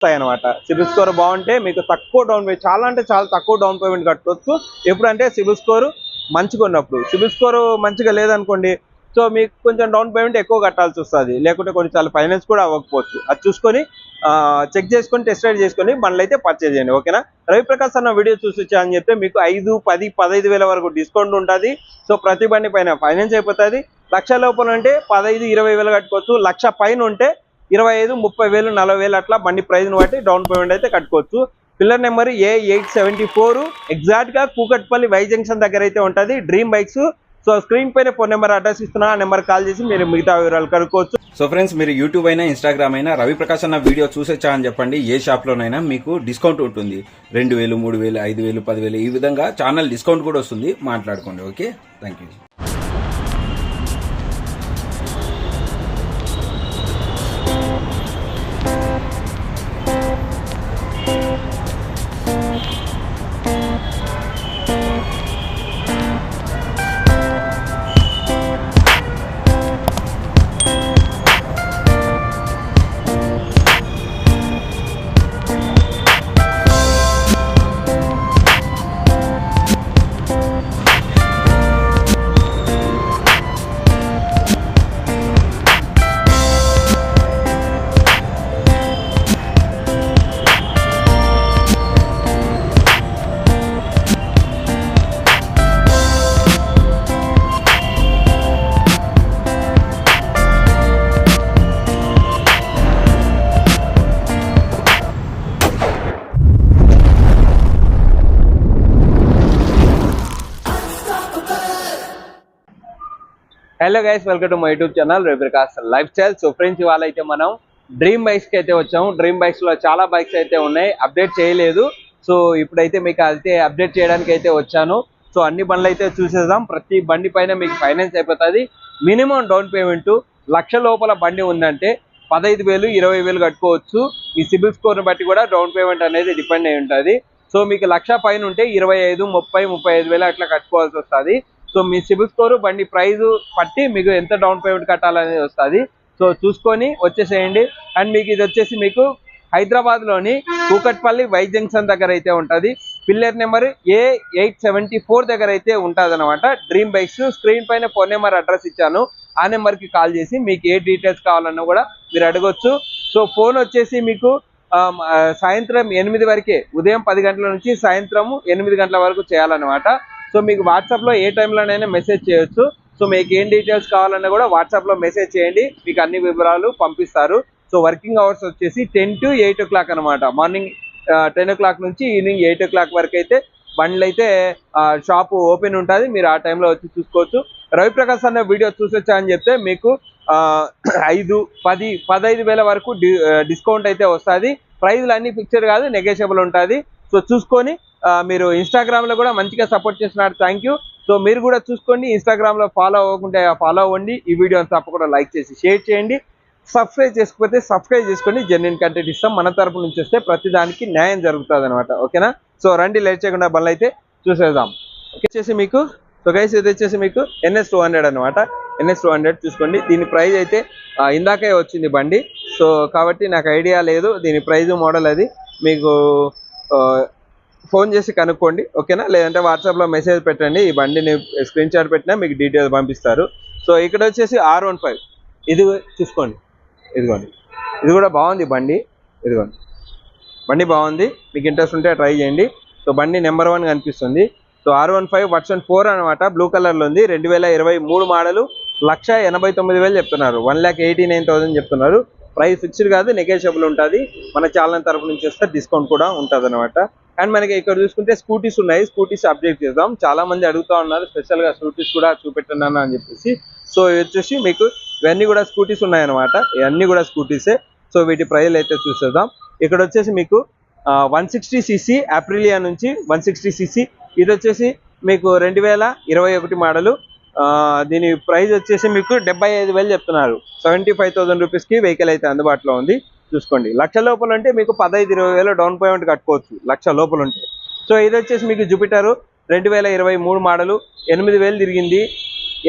వస్తాయి అనమాట సిబిల్ స్కోర్ బాగుంటే మీకు తక్కువ డౌన్ పేమెంట్ చాలా అంటే చాలా తక్కువ డౌన్ పేమెంట్ కట్టుకోవచ్చు ఎప్పుడంటే సిబిల్ స్కోర్ మంచిగా ఉన్నప్పుడు. సిబిల్ స్కోర్ మంచిగా లేదనుకోండి సో మీకు కొంచెం డౌన్ పేమెంట్ ఎక్కువ కట్టాల్సి వస్తుంది. లేకుంటే కొన్నిసార్లు ఫైనాన్స్ కూడా అవ్వకపోవచ్చు. అది చూసుకొని చెక్ చేసుకొని టెస్ట్ రైడ్ చేసుకొని బండ్లు అయితే పర్చేజ్ చేయండి. ఓకేనా? రవిప్రకాశ్ అన్న వీడియో చూసి వచ్చా అని చెప్తే మీకు ఐదు పది పదహైదు వేల వరకు డిస్కౌంట్ ఉంటుంది. సో ప్రతి బండి పైన ఫైనాన్స్ అయిపోతుంది. లక్ష లోపల ఉంటే పదహైదు ఇరవై వేలు కట్టుకోవచ్చు. లక్ష పైన ఉంటే ఇరవై ఐదు ముప్పై వేలు నలభై వేలు అట్లా బండి ప్రైజ్ను బట్టి డౌన్ పేమెంట్ అయితే కట్టుకోవచ్చు. Pillar number A eight seventy four ఎగ్జాక్ట్గా కూకట్పల్లి వై జంక్షన్ దగ్గర అయితే ఉంటుంది. Dream bikes. సో స్క్రీన్ పైన ఫోన్ నెంబర్ అడ్రస్ ఇస్తున్నా ఆ నెంబర్ కాల్ చేసి మీరు మిగతా వివరాలు కనుక్కోవచ్చు. సో ఫ్రెండ్స్ మీరు యూట్యూబ్ అయినా ఇన్స్టాగ్రామ్ అయినా రవి ప్రకాష్ అన్న వీడియో చూసొచ్చా అని చెప్పండి. ఏ షాప్లోనైనా మీకు డిస్కౌంట్ ఉంటుంది. రెండు వేలు మూడు వేలు ఐదు వేలు పదివేలు ఈ విధంగా ఛానల్ డిస్కౌంట్ కూడా వస్తుంది. మాట్లాడుకోండి okay? Thank you hello guys welcome to my YouTube channel రేపటికాస్ life style so friends ఇవాళ అయితే మనం డ్రీమ్ బైక్స్కి అయితే వచ్చాము. డ్రీమ్ బైక్స్లో చాలా బైక్స్ అయితే ఉన్నాయి. అప్డేట్ చేయలేదు. సో ఇప్పుడైతే మీకు అయితే అప్డేట్ చేయడానికి అయితే వచ్చాను. సో అన్ని బండ్లు అయితే చూసేద్దాం. ప్రతి బండి పైన మీకు ఫైనాన్స్ అయిపోతుంది. మినిమం డౌన్ పేమెంట్ లక్ష లోపల బండి ఉందంటే పదహైదు వేలు ఇరవై వేలు కట్టుకోవచ్చు. మీ సిబిల్ స్కోర్ని బట్టి కూడా డౌన్ పేమెంట్ అనేది డిపెండ్ అయి ఉంటుంది. సో మీకు లక్ష పైన ఉంటే ఇరవై ఐదు ముప్పై ముప్పై ఐదు వేలు అట్లా కట్టుకోవాల్సి వస్తుంది. సో మీ సిబిల్ స్కోరు బండి ప్రైస్ పట్టి మీకు ఎంత డౌన్ పేమెంట్ కట్టాలనేది వస్తుంది. సో చూసుకొని వచ్చేసేయండి. అండ్ మీకు ఇది వచ్చేసి మీకు హైదరాబాద్లోని కూకట్పల్లి వై జంక్షన్ దగ్గర అయితే ఉంటుంది. Pillar number A eight seventy four దగ్గర అయితే ఉంటుంది అనమాట డ్రీమ్ బైక్స్ స్క్రీన్ పైన ఫోన్ నెంబర్ అడ్రస్ ఇచ్చాను. ఆ నెంబర్కి కాల్ చేసి మీకు ఏ డీటెయిల్స్ కావాలన్నా కూడా మీరు అడగొచ్చు. సో ఫోన్ వచ్చేసి మీకు సాయంత్రం ఎనిమిది వరకే ఉదయం పది గంటల నుంచి సాయంత్రం ఎనిమిది గంటల వరకు చేయాలన్నమాట. సో మీకు వాట్సాప్లో ఏ టైంలోనైనా మెసేజ్ చేయొచ్చు. సో మీకు ఏం డీటెయిల్స్ కావాలన్నా కూడా వాట్సాప్లో మెసేజ్ చేయండి. మీకు అన్ని వివరాలు పంపిస్తారు. సో వర్కింగ్ అవర్స్ వచ్చేసి ten to eight o'clock అనమాట మార్నింగ్ టెన్ ఓ క్లాక్ నుంచి ఈవినింగ్ ఎయిట్ ఓ క్లాక్ వరకు అయితే బండ్లు అయితే షాప్ ఓపెన్ ఉంటుంది. మీరు ఆ టైంలో వచ్చి చూసుకోవచ్చు. రవిప్రకాశ్ అన్న వీడియో చూసొచ్చా అని చెప్తే మీకు ఐదు పది పదహైదు వేల వరకు డిస్కౌంట్ అయితే వస్తుంది. ప్రైజ్లు అన్ని ఫిక్స్డ్ కాదు నెగోషియబుల్ ఉంటుంది. సో చూసుకొని మీరు ఇన్స్టాగ్రామ్లో కూడా మంచిగా సపోర్ట్ చేస్తున్నారు. థ్యాంక్ యూ సో మీరు కూడా చూసుకోండి. ఇన్స్టాగ్రామ్లో ఫాలో అవ్వకుంటే ఫాలో అవ్వండి. ఈ వీడియోని తప్పకుండా లైక్ చేసి షేర్ చేయండి. సబ్స్క్రైబ్ చేసుకోకపోతే సబ్స్క్రైబ్ చేసుకోండి. జెన్యున్ కంటెంట్ ఇస్తాం. మన తరపు నుంచి వస్తే ప్రతి దానికి న్యాయం జరుగుతుంది అనమాట ఓకేనా సో రండి. లేట్ చేయకుండా బండ్లు అయితే చూసేద్దాం. ఓకే వచ్చేసి మీకు. సో గైస్ ఇది వచ్చేసి మీకు ఎన్ఎస్ టూ హండ్రెడ్ అనమాట ఎన్ఎస్ టూ హండ్రెడ్ చూసుకోండి. దీని ప్రైజ్ అయితే ఇందాకే వచ్చింది బండి. సో కాబట్టి నాకు ఐడియా లేదు. దీని ప్రైజ్ మోడల్ అది. మీకు ఫోన్ చేసి కనుక్కోండి ఓకేనా? లేదంటే వాట్సాప్లో మెసేజ్ పెట్టండి ఈ బండిని స్క్రీన్ షాట్ పెట్టినా మీకు డీటెయిల్స్ పంపిస్తారు. సో ఇక్కడ వచ్చేసి ఆర్ వన్ ఫైవ్ ఇది చూసుకోండి. ఇదిగోండి. ఇది కూడా బాగుంది బండి. ఇదిగోండి. బండి బాగుంది. మీకు ఇంట్రెస్ట్ ఉంటే ట్రై చేయండి. సో బండి నెంబర్ వన్ కనిపిస్తుంది. So R one five version four అనమాట బ్లూ కలర్లో ఉంది. రెండు వేల ఇరవై మూడు మోడలు లక్ష ఎనభై తొమ్మిది వేలు చెప్తున్నారు. One lakh eighty nine thousand చెప్తున్నారు. ప్రైస్ ఫిక్స్డ్ కాదు నెగోషియబుల్ ఉంటుంది. మన ఛానల్ తరపు నుంచి వస్తే డిస్కౌంట్ కూడా ఉంటుంది అనమాట అండ్ మనకి ఇక్కడ చూసుకుంటే స్కూటీస్ ఉన్నాయి. స్కూటీస్ అప్డేట్ చేద్దాం. చాలా మంది అడుగుతా ఉన్నారు. స్పెషల్గా స్కూటీస్ కూడా చూపెట్టండి అని చెప్పేసి. సో వచ్చేసి మీకు ఇవన్నీ కూడా స్కూటీస్ ఉన్నాయన్నమాట. ఇవన్నీ కూడా స్కూటీసే సో వీటి ప్రైజ్లు అయితే చూసేద్దాం. ఇక్కడ వచ్చేసి మీకు వన్ సిక్స్టీ సీసీ అప్రిలియా నుంచి వన్ సిక్స్టీ సీసీ. ఇది వచ్చేసి మీకు రెండు వేల ఇరవై ఒకటి మోడలు. దీని ప్రైస్ వచ్చేసి మీకు డెబ్బై ఐదు వేలు చెప్తున్నారు. సెవెంటీ ఫైవ్ థౌసండ్ రూపీస్కి వెహికల్ అయితే అందుబాటులో ఉంది. చూసుకోండి. లక్ష లోపల ఉంటే మీకు పదహైదు ఇరవై వేల డౌన్ పేమెంట్ కట్టుకోవచ్చు. లక్ష లోపల ఉంటే సో ఇది వచ్చేసి మీకు జూపిటర్ రెండు వేల ఇరవై మూడు మోడలు. ఎనిమిది వేలు తిరిగింది.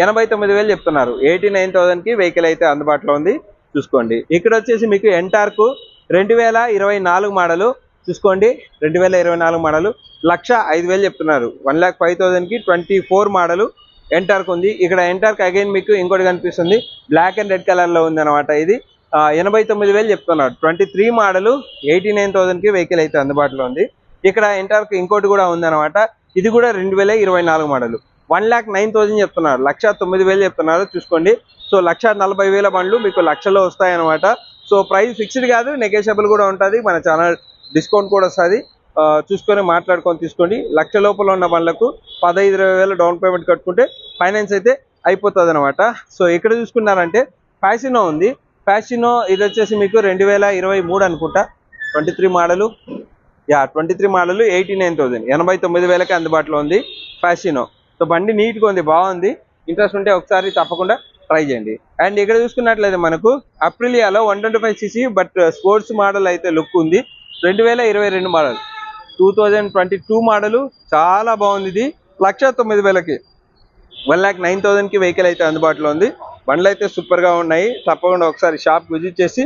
ఎనభై తొమ్మిది వేలు చెప్తున్నారు. ఎయిటీ నైన్ థౌసండ్కి వెహికల్ అయితే అందుబాటులో ఉంది. చూసుకోండి. ఇక్కడ వచ్చేసి మీకు ఎంటార్కు రెండు వేల ఇరవై నాలుగు మోడలు. చూసుకోండి. రెండు వేల ఇరవై నాలుగు మోడలు. లక్ష ఐదు వేలు చెప్తున్నారు. వన్ ల్యాక్ ఫైవ్ థౌసండ్కి ట్వంటీ ఫోర్ మోడలు ఎంటార్క్ ఉంది. ఇక్కడ ఎంటార్క్ అగైన్ మీకు ఇంకోటి కనిపిస్తుంది. బ్లాక్ అండ్ రెడ్ కలర్లో ఉంది అనమాట ఇది. ఎనభై తొమ్మిది వేలు చెప్తున్నారు. Twenty three model eighty nine థౌసండ్కి vehicle అయితే అందుబాటులో ఉంది. ఇక్కడ ఎంటార్క్ ఇంకోటి కూడా ఉందన్నమాట. ఇది కూడా రెండు వేల ఇరవై నాలుగు model. One lakh nine thousand చెప్తున్నారు. లక్ష తొమ్మిది వేలు చెప్తున్నారు. చూసుకోండి. సో లక్ష నలభై వేల బండ్లు మీకు లక్షలో వస్తాయన్నమాట. సో ప్రైస్ ఫిక్స్డ్ కాదు. నెగోషియబుల్ కూడా ఉంటుంది. మన ఛానల్ డిస్కౌంట్ కూడా వస్తుంది. చూసుకొని మాట్లాడుకొని తీసుకోండి. లక్ష లోపల ఉన్న బండ్లకు పదహైదు ఇరవై వేలు డౌన్ పేమెంట్ కట్టుకుంటే ఫైనాన్స్ అయితే అయిపోతుంది అనమాట సో ఇక్కడ చూసుకున్నారంటే ఫ్యాసినో ఉంది. ఫ్యాసినో ఇది వచ్చేసి మీకు రెండు వేల ఇరవై మూడు అనుకుంటా. Twenty three model. Yeah twenty three model eighty nine thousand ఎనభై తొమ్మిది వేలకి అందుబాటులో ఉంది ఫ్యాషినో సో బండి నీట్గా ఉంది బాగుంది. ఇంట్రెస్ట్ ఉంటే ఒకసారి తప్పకుండా ట్రై చేయండి. అండ్ ఇక్కడ చూసుకున్నట్లయితే మనకు అప్రిలియాలో one twenty five CC but sports model అయితే లుక్ ఉంది. రెండు వేల ఇరవై రెండు model two thousand twenty two model చాలా బాగుంది ఇది. లక్ష తొమ్మిది వేలకి. వన్ ల్యాక్ నైన్ థౌజండ్కి వెహికల్ అయితే అందుబాటులో ఉంది. బండ్లు అయితే సూపర్గా ఉన్నాయి. తప్పకుండా ఒకసారి షాప్ విజిట్ చేసి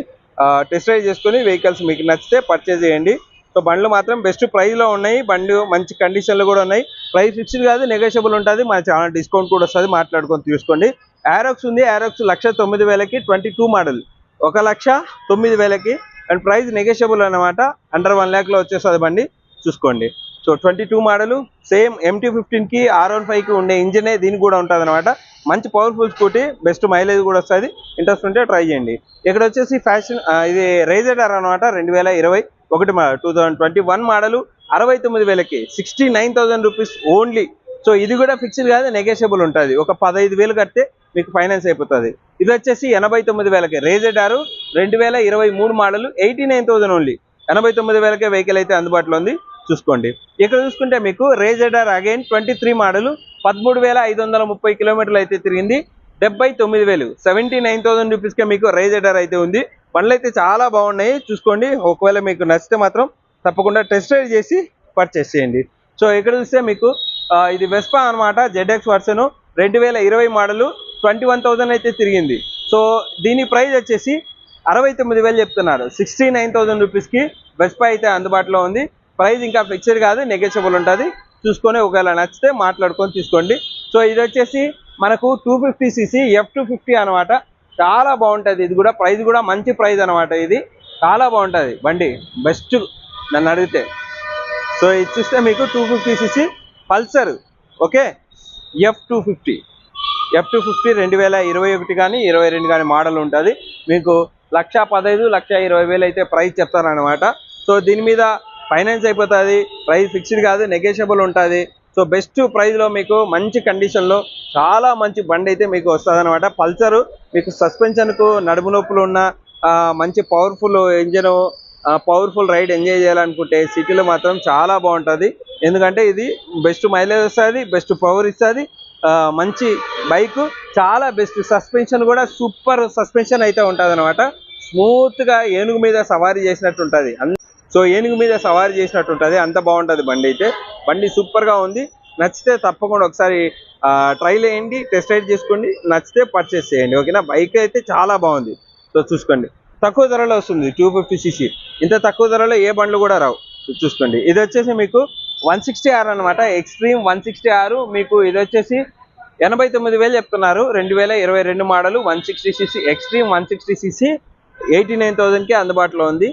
టెస్ట్ డ్రైవ్ చేసుకొని వెహికల్స్ మీకు నచ్చితే పర్చేజ్ చేయండి. సో బండ్లు మాత్రం బెస్ట్ ప్రైస్లో ఉన్నాయి. బండ్లు మంచి కండిషన్లు కూడా ఉన్నాయి. ప్రైస్ ఫిక్స్డ్ కాదు నెగోషియబుల్ ఉంటుంది. మన చాలా డిస్కౌంట్ కూడా వస్తుంది. మాట్లాడుకొని తీసుకోండి. యారోక్స్ ఉంది. యారోక్స్ లక్ష తొమ్మిది వేలకి ట్వంటీ టూ మోడల్ ఒక లక్ష తొమ్మిది వేలకి. అండ్ ప్రైస్ నెగోషియబుల్ అన్నమాట. అండర్ వన్ ల్యాక్లో వచ్చేస్తుంది బండి. చూసుకోండి. So twenty two model same MT ఫిఫ్టీన్కి R one ఫైవ్కి ఉండే ఇంజనే దీనికి కూడా ఉంటుంది అనమాట మంచి పవర్ఫుల్ స్కూటీ బెస్ట్ మైలేజ్ కూడా వస్తుంది. ఇంట్రెస్ట్ ఉంటే ట్రై చేయండి. ఇక్కడ వచ్చేసి ఫ్యాషన్ ఇది రేజెడర్ అనమాట రెండు వేల ఇరవై ఒకటి two thousand twenty one model అరవై తొమ్మిది వేలకి sixty nine thousand rupees only so ఇది కూడా ఫిక్స్డ్ కాదు నెగోషియబుల్ ఉంటుంది. ఒక పదహైదు వేలు కడితే మీకు ఫైనాన్స్ అయిపోతుంది. ఇది వచ్చేసి ఎనభై తొమ్మిది వేలకి రేజెడారు రెండు వేల ఇరవై మూడు model eighty nine thousand only ఎనభై తొమ్మిది వేలకే వెహికల్ అయితే అందుబాటులో ఉంది. చూసుకోండి. ఇక్కడ చూసుకుంటే మీకు రేజెడర్ అగైన్ ట్వంటీ త్రీ మోడల్ పదమూడు వేల ఐదు వందల ముప్పై కిలోమీటర్లు అయితే తిరిగింది. డెబ్బై తొమ్మిది వేలు సెవెంటీ నైన్ థౌసండ్ రూపీస్కే మీకు రేజెడర్ అయితే ఉంది. బండ్లు అయితే చాలా బాగున్నాయి. చూసుకోండి. ఒకవేళ మీకు నచ్చితే మాత్రం తప్పకుండా టెస్ట్ రైడ్ చేసి పర్చేస్ చేయండి. సో ఇక్కడ చూస్తే మీకు ఇది వెస్పా అనమాట జెడ్ఎక్స్ వర్షన్ రెండు వేల ఇరవై మోడలు ట్వంటీ వన్ థౌజండ్ అయితే తిరిగింది. సో దీని ప్రైస్ వచ్చేసి అరవై తొమ్మిది వేలు చెప్తున్నారు. సిక్స్టీ నైన్ థౌసండ్ రూపీస్కి వెస్పా అయితే అందుబాటులో ఉంది. ప్రైస్ ఇంకా ఫిక్స్డ్ కాదు నెగోషియబుల్ ఉంటుంది. చూసుకొని ఒకవేళ నచ్చితే మాట్లాడుకొని తీసుకోండి. సో ఇది వచ్చేసి మనకు two fifty CC F two fifty అనమాట. చాలా బాగుంటుంది. ఇది కూడా ప్రైస్ కూడా మంచి ప్రైస్ అనమాట ఇది. చాలా బాగుంటుంది. బండి బెస్ట్ నన్ను అడిగితే. సో ఇది చూస్తే మీకు two fifty CC Pulsar okay? F two fifty F two fifty రెండు వేల ఇరవై ఒకటి కానీ ఇరవై రెండు కానీ మోడల్ ఉంటుంది. మీకు లక్ష పదహైదు లక్ష ఇరవై వేలు అయితే ప్రైస్ చెప్తారనమాట సో దీని మీద ఫైనాన్స్ అయిపోతుంది ప్రైస్ ఫిక్స్డ్ కాదు నెగోషియబుల్ ఉంటుంది. సో బెస్ట్ ప్రైస్లో మీకు మంచి కండిషన్లో చాలా మంచి బండి అయితే మీకు వస్తుంది అనమాట పల్సరు మీకు సస్పెన్షన్కు నడుము నొప్పులు ఉన్న మంచి powerful engine powerful ride enjoy చేయాలనుకుంటే సిటీలో మాత్రం చాలా బాగుంటుంది. ఎందుకంటే ఇది బెస్ట్ మైలేజ్ వస్తుంది బెస్ట్ పవర్ ఇస్తుంది. మంచి బైక్ చాలా బెస్ట్ సస్పెన్షన్ కూడా సూపర్ సస్పెన్షన్ అయితే ఉంటుంది అనమాట స్మూత్గా ఏనుగు మీద సవారీ చేసినట్టు ఉంటుంది. సో ఏనుగు మీద సవారీ చేసినట్టు ఉంటుంది అంత బాగుంటుంది బండి అయితే. బండి సూపర్గా ఉంది. నచ్చితే తప్పకుండా ఒకసారి ట్రైల్ వేయండి టెస్ట్ రైడ్ చేసుకోండి. నచ్చితే పర్చేస్ చేయండి ఓకేనా? బైక్ అయితే చాలా బాగుంది. సో చూసుకోండి. తక్కువ ధరలో వస్తుంది టూ ఫిఫ్టీ సీసీ ఇంత తక్కువ ధరలో ఏ బండ్లు కూడా రావు. చూసుకోండి. ఇది వచ్చేసి మీకు వన్ సిక్స్టీ ఆర్ అనమాట ఎక్స్ట్రీమ్ వన్ సిక్స్టీ ఆరు మీకు ఇది వచ్చేసి ఎనభై తొమ్మిది వేలు చెప్తున్నారు. రెండు వేల ఇరవై రెండు model one sixty CC Xtreme one sixty CC eighty nine థౌసండ్కి అందుబాటులో ఉంది.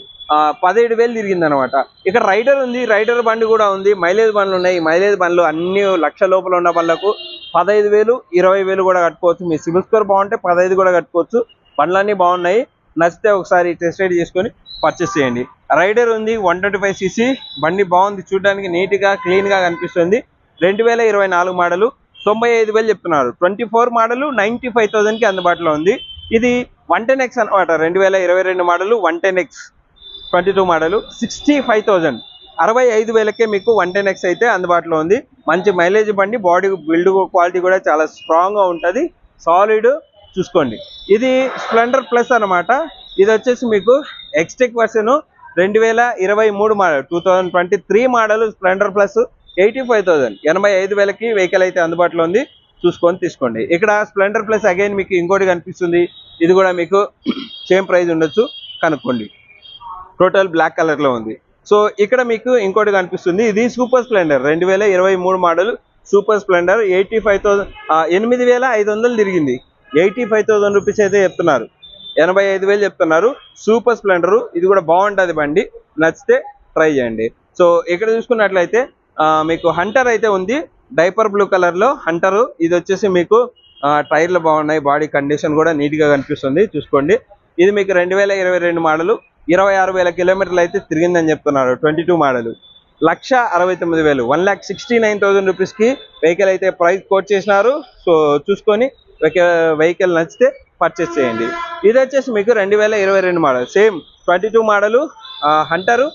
పదిహేడు వేలు తిరిగింది అనమాట ఇక్కడ రైడర్ ఉంది రైడర్ బండి కూడా ఉంది మైలేజ్ బండ్లు ఉన్నాయి. మైలేజ్ బండ్లు అన్ని లక్ష లోపల ఉన్న బండ్లకు పదహైదు వేలు ఇరవై వేలు కూడా కట్టుకోవచ్చు. మీ సిబిల్ స్కోర్ బాగుంటే పదహైదు కూడా కట్టుకోవచ్చు. బండ్లన్నీ బాగున్నాయి. నచ్చితే ఒకసారి టెస్ట్ రైడ్ చేసుకొని పర్చేస్ చేయండి. రైడర్ ఉంది వన్ ట్వంటీ ఫైవ్ సీసీ. బండి బాగుంది చూడడానికి నీట్గా క్లీన్గా కనిపిస్తుంది. రెండు వేల ఇరవై నాలుగు మోడలు తొంభై ఐదు వేలు చెప్తున్నారు. Twenty four model ninety five థౌసండ్కి అందుబాటులో ఉంది. ఇది వన్ టెన్ ఎక్స్ అనమాట రెండు వేల ఇరవై రెండు model one ten X. Twenty two model sixty five thousand. అరవై ఐదు వేలకే మీకు వన్ టెన్ ఎక్స్ అయితే అందుబాటులో ఉంది. మంచి మైలేజ్ బండి బాడీ బిల్డ్ క్వాలిటీ కూడా చాలా స్ట్రాంగ్గా ఉంటుంది. సాలిడ్ చూసుకోండి. ఇది స్ప్లెండర్ ప్లస్ అనమాట ఇది వచ్చేసి మీకు ఎక్స్టెక్ వర్షన్ రెండు వేల ఇరవై మూడు model two thousand twenty three model Splendor plus eighty five thousand ఎనభై ఐదు వేలకి వెహికల్ అయితే అందుబాటులో ఉంది. చూసుకొని తీసుకోండి. ఇక్కడ స్ప్లెండర్ ప్లస్ అగైన్ మీకు ఇంకోటి కనిపిస్తుంది. ఇది కూడా మీకు సేమ్ ప్రైస్ ఉండొచ్చు. కనుక్కోండి. టోటల్ బ్లాక్ కలర్లో ఉంది. సో ఇక్కడ మీకు ఇంకోటి కనిపిస్తుంది. ఇది సూపర్ స్ప్లెండర్. రెండు వేల ఇరవై మూడు model super Splendor. Eighty five thousand ఎనిమిది వేల ఐదు వందలు తిరిగింది. ఎయిటీ ఫైవ్ థౌసండ్ రూపీస్ అయితే చెప్తున్నారు. ఎనభై ఐదు వేలు చెప్తున్నారు. Super Splendor. ఇది కూడా బాగుంటుంది బండి. నచ్చితే ట్రై చేయండి. సో ఇక్కడ చూసుకున్నట్లయితే మీకు హంటర్ అయితే ఉంది. డైపర్ బ్లూ కలర్లో ఇది వచ్చేసి మీకు టైర్లు బాగున్నాయి. బాడీ కండిషన్ కూడా నీట్గా కనిపిస్తుంది. చూసుకోండి. ఇది మీకు రెండు వేల ఇరవై రెండు మోడలు. ఇరవై ఆరు వేల కిలోమీటర్లు అయితే తిరిగిందని చెప్తున్నారు ట్వంటీ టూ మోడల్. లక్ష అరవై తొమ్మిది వేలు. One lakh sixty nine thousand రూపీస్కి వెహికల్ అయితే ప్రైస్ కోట్ చేసినారు. సో చూసుకొని వెహికల్ నచ్చితే పర్చేస్ చేయండి. ఇది వచ్చేసి మీకు రెండు వేల ఇరవై రెండు model. Same twenty two model Hunter.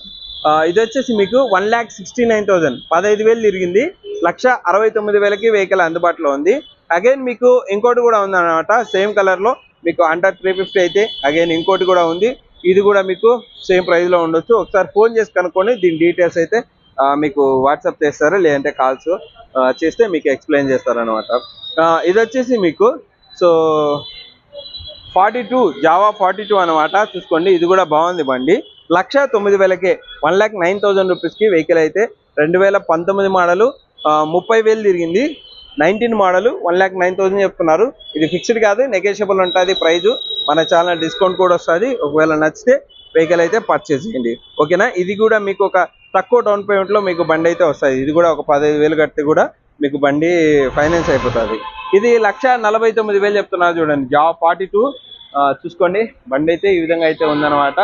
ఇది వచ్చేసి మీకు one lakh sixty nine thousand. పదహైదు వేలు తిరిగింది. లక్ష అరవై తొమ్మిది వేలకి వెహికల్ అందుబాటులో ఉంది. అగైన్ మీకు ఇంకోటి కూడా ఉంది సేమ్ కలర్లో మీకు అండర్ త్రీ ఫిఫ్టీ అయితే అగైన్ ఇంకోటి కూడా ఉంది. ఇది కూడా మీకు సేమ్ ప్రైస్లో ఉండొచ్చు. ఒకసారి ఫోన్ చేసి కనుక్కొని దీని డీటెయిల్స్ అయితే మీకు వాట్సాప్ చేస్తారు? లేదంటే కాల్స్ చేస్తే మీకు ఎక్స్ప్లెయిన్ చేస్తారనమాట ఇది వచ్చేసి మీకు so forty two Jawa forty two అనమాట చూసుకోండి ఇది కూడా బాగుంది బండి. లక్ష తొమ్మిది వేలకే వన్ ల్యాక్ నైన్ థౌజండ్ రూపీస్కి వెహికల్ అయితే రెండు వేల పంతొమ్మిది మోడలు ముప్పై వేలు తిరిగింది. Nineteen model one lakh nine thousand చెప్తున్నారు. ఇది ఫిక్స్డ్ కాదు నెగోషియబుల్ ఉంటుంది ప్రైజు. మన చాలా డిస్కౌంట్ కూడా వస్తుంది. ఒకవేళ నచ్చితే వెహికల్ అయితే పర్చేస్ చేయండి. ఓకేనా? ఇది కూడా మీకు ఒక తక్కువ డౌన్ పేమెంట్లో మీకు బండి అయితే వస్తుంది. ఇది కూడా ఒక పదహైదు వేలు కట్టి కూడా మీకు బండి ఫైనాన్స్ అయిపోతుంది. ఇది లక్ష నలభై తొమ్మిది వేలు చెప్తున్నారు చూడండి. జాబ్ ఫార్టీ టూ చూసుకోండి. బండి అయితే ఈ విధంగా అయితే ఉందన్నమాట.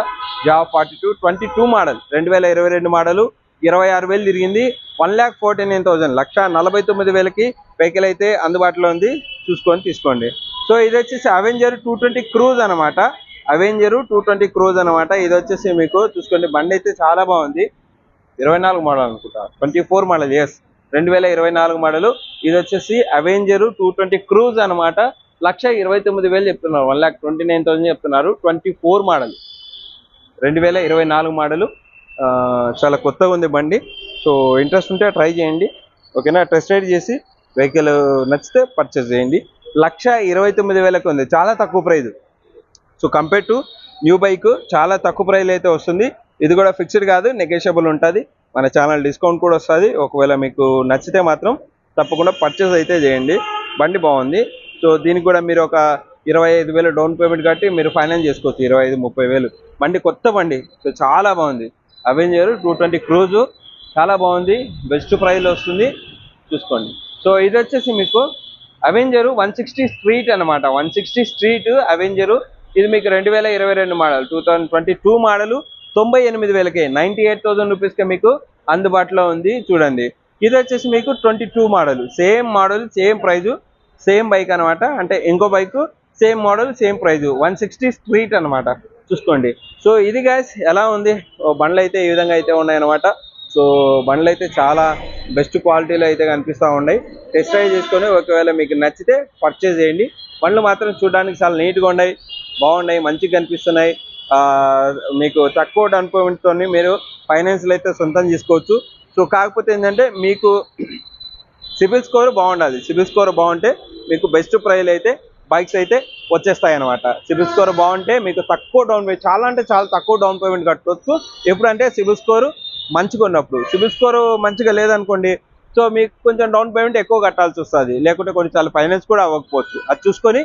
Job forty two twenty two model రెండు వేల ఇరవై రెండు మోడలు ఇరవై ఆరు వేలు తిరిగింది. One lakh forty nine thousand. లక్ష నలభై తొమ్మిది వేలకి వెహికల్ అయితే అందుబాటులో ఉంది. చూసుకొని తీసుకోండి. సో ఇది వచ్చేసి అవెంజర్ టూ ట్వంటీ క్రూజ్ అనమాట అవెంజర్ టూ ట్వంటీ క్రూజ్ అనమాట ఇది వచ్చేసి మీకు చూసుకోండి. బండి అయితే చాలా బాగుంది. ఇరవై నాలుగు మోడల్ అనుకుంటా. Twenty four model. ఎస్ రెండు వేల ఇరవై నాలుగు మోడల్. ఇది వచ్చేసి అవెంజర్ టూ ట్వంటీ క్రూజ్ అనమాట లక్ష ఇరవై తొమ్మిది వేలు చెప్తున్నారు. One lakh twenty nine thousand చెప్తున్నారు. Twenty four model. రెండు వేల ఇరవై నాలుగు మోడలు. చాలా కొత్తగా ఉంది బండి. సో ఇంట్రెస్ట్ ఉంటే ట్రై చేయండి. ఓకేనా? టెస్ట్ రైడ్ చేసి వెహికల్ నచ్చితే పర్చేస్ చేయండి. లక్ష ఇరవై తొమ్మిది వేలకు ఉంది. చాలా తక్కువ price so compare to new bike చాలా తక్కువ ప్రైజ్ అయితే వస్తుంది. ఇది కూడా ఫిక్స్డ్ కాదు నెగోషియబుల్ ఉంటుంది. మన ఛానల్ డిస్కౌంట్ కూడా వస్తుంది. ఒకవేళ మీకు నచ్చితే మాత్రం తప్పకుండా పర్చేస్ అయితే చేయండి. బండి బాగుంది. సో దీనికి కూడా మీరు ఒక ఇరవై ఐదు వేలు డౌన్ పేమెంట్ కట్టి మీరు ఫైనాన్స్ చేసుకోవచ్చు. ఇరవై ఐదు ముప్పై వేలు. బండి కొత్త బండి. సో చాలా బాగుంది. అవెంజర్ టూ ట్వంటీ క్రూజు చాలా బాగుంది. బెస్ట్ ప్రైజ్లో వస్తుంది. చూసుకోండి. సో ఇది వచ్చేసి మీకు అవెంజరు వన్ సిక్స్టీ స్ట్రీట్ అనమాట వన్ సిక్స్టీ స్ట్రీట్ అవెంజరు ఇది మీకు రెండు వేల ఇరవై రెండు model two thousand twenty two model తొంభై ఎనిమిది వేలకే. నైంటీ ఎయిట్ థౌసండ్ రూపీస్కే మీకు అందుబాటులో ఉంది. చూడండి. ఇది వచ్చేసి మీకు twenty two model same model same price same bike అనమాట అంటే ఇంకో bike same model same price one sixty street అనమాట చూసుకోండి. సో ఇది గ్యాస్ ఎలా ఉంది? బండ్లు అయితే ఈ విధంగా అయితే ఉన్నాయన్నమాట. సో బండ్లు అయితే చాలా బెస్ట్ క్వాలిటీలో అయితే కనిపిస్తూ ఉన్నాయి. టెస్ట్ డ్రైవ్ చేసుకొని ఒకవేళ మీకు నచ్చితే పర్చేజ్ చేయండి. బండ్లు మాత్రం చూడడానికి చాలా నీట్గా ఉన్నాయి బాగున్నాయి మంచిగా కనిపిస్తున్నాయి. మీకు తక్కువ డౌన్ పేమెంట్తో మీరు ఫైనాన్షియల్ అయితే సొంతం చేసుకోవచ్చు. సో కాకపోతే ఏంటంటే మీకు సిబిల్ స్కోర్ బాగుండాలి. సిబిల్ స్కోర్ బాగుంటే మీకు బెస్ట్ ప్రైస్ అయితే బైక్స్ అయితే వచ్చేస్తాయి అనమాట సిబిల్ స్కోర్ బాగుంటే మీకు తక్కువ డౌన్ పేమెంట్ చాలా అంటే చాలా తక్కువ డౌన్ పేమెంట్ కట్టుకోవచ్చు. ఎప్పుడంటే సిబిల్ స్కోర్ మంచిగా ఉన్నప్పుడు. సిబిల్ స్కోర్ మంచిగా లేదనుకోండి సో మీకు కొంచెం డౌన్ పేమెంట్ ఎక్కువ కట్టాల్సి వస్తుంది. లేకుంటే కొన్నిసార్లు ఫైనాన్స్ కూడా అవ్వకపోవచ్చు. అది చూసుకొని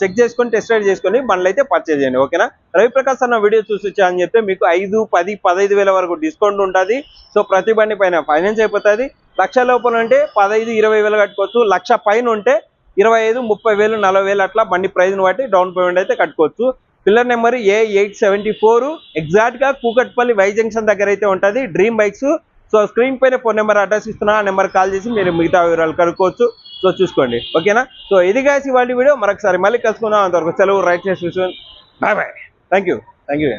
చెక్ చేసుకొని టెస్ట్ రైడ్ చేసుకొని బండ్లు అయితే పర్చేజ్ చేయండి. ఓకేనా? రవిప్రకాష్ అన్న వీడియో చూసి వచ్చా అని చెప్తే మీకు ఐదు పది పదహైదు వేల వరకు డిస్కౌంట్ ఉంటుంది. సో ప్రతి బండి పైన ఫైనాన్స్ అయిపోతుంది. లక్ష లోపల ఉంటే పదహైదు ఇరవై వేలు కట్టుకోవచ్చు. లక్ష పైన ఉంటే ఇరవై ఐదు ముప్పై వేలు నలభై వేలు అట్లా బండి ప్రైజ్ని బట్టి డౌన్ పేమెంట్ అయితే కట్టుకోవచ్చు. Pillar number A eight seventy four ఎగ్జాక్ట్గా కూకట్పల్లి వై జంక్షన్ దగ్గర అయితే ఉంటుంది. డ్రీమ్ బైక్స్ సో స్క్రీన్ పైన ఫోన్ నెంబర్ అడ్రస్ ఇస్తున్నా ఆ నెంబర్ కాల్ చేసి మీరు మిగతా వివరాలు కనుక్కోవచ్చు. సో చూసుకోండి. ఓకేనా? సో ఇది కాసి ఇవాళ వీడియో. మరొకసారి మళ్ళీ కలుసుకుందాం. అంతవరకు సెలవు. రైట్ చేసి bye bye thank you thank you